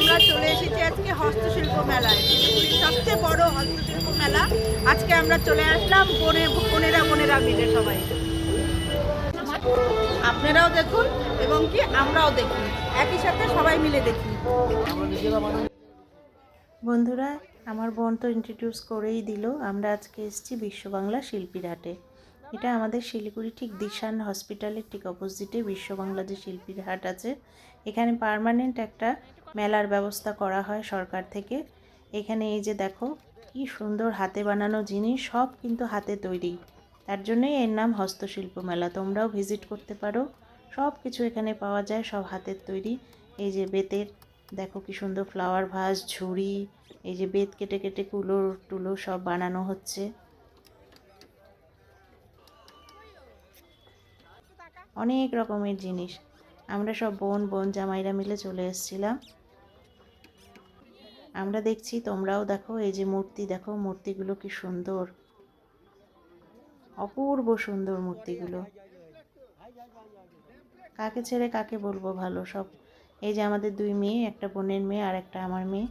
আমরা চলে এসেছি আজকে হস্তশিল্প মেলায়। সবচেয়ে বড় হস্তশিল্প মেলা। আজকে আমরা চলে আসলাম বোনে বোনেরা বোনেরা মিলে সবাই। আপনারাও দেখুন এবং কি আমরাও দেখি। একই সাথে সবাই মিলে দেখি। বন্ধুরা, আমার বোন তো ইন্ট্রোডিউস করেই দিল। আমরা আজকে এসেছি বিশ্ববাংলা শিল্পীর হাটে। এটা আমাদের শিলিগুড়ি ঠিক দিশান হসপিটালের ঠিক অপোজিটে বিশ্ব বাংলা যে শিল্পীর হাট আছে। এখানে পার্মানেন্ট একটা মেলার ব্যবস্থা করা হয় সরকার থেকে। এখানে এই যে দেখো, কি সুন্দর হাতে বানানো জিনিস, সব কিন্তু হাতে তৈরি। তার জন্যই এর নাম হস্তশিল্প মেলা। তোমরাও ভিজিট করতে পারো। সব কিছু এখানে পাওয়া যায়, সব হাতের তৈরি। এই যে বেতের, দেখো কি সুন্দর ফ্লাওয়ার ভাস ঝুড়ি, এই যে বেত কেটে কেটে কুলো, টুলো সব বানানো হচ্ছে। অনেক রকমের জিনিস। আমরা সব বোন বোন জামাইরা মিলে চলে এসেছিলাম। আমরা দেখছি, তোমরাও দেখো, এই যে মূর্তি, দেখো মূর্তিগুলো কি সুন্দর। অপূর্ব সুন্দর মূর্তিগুলো। কাকে ছেড়ে কাকে বলব ভালো, সব এই যে আমাদের দুই মেয়ে, একটা বোনের মেয়ে আর একটা আমার মেয়ে।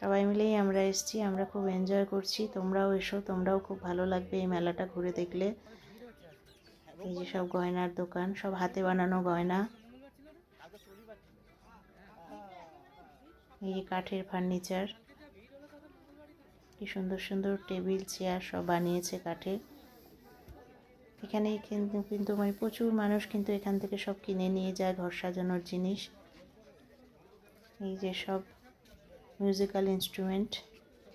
সবাই মিলেই আমরা এসেছি, আমরা খুব এনজয় করছি। তোমরাও এসো, তোমরাও খুব ভালো লাগবে এই মেলাটা ঘুরে দেখলে। এই যে সব গয়নার দোকান, সব হাতে বানানো গয়না। এই যে কাঠের ফার্নিচার। কি সুন্দর সুন্দর টেবিল, চেয়ার সব বানিয়েছে কাঠের এখানে কিন্তু মানে প্রচুর মানুষ কিন্তু এখান থেকে সব কিনে নিয়ে যায় ঘর সাজানোর জিনিস। এই যে সব মিউজিক্যাল ইনস্ট্রুমেন্ট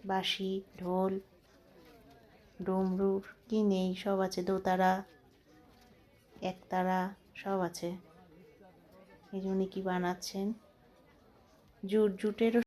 বাঁশি, ঢোল ডমরু কি নেই, সব আছে। দোতারা, একতারা সব আছে। এই জন্য কি বানাচ্ছেন। জুট জুটেরও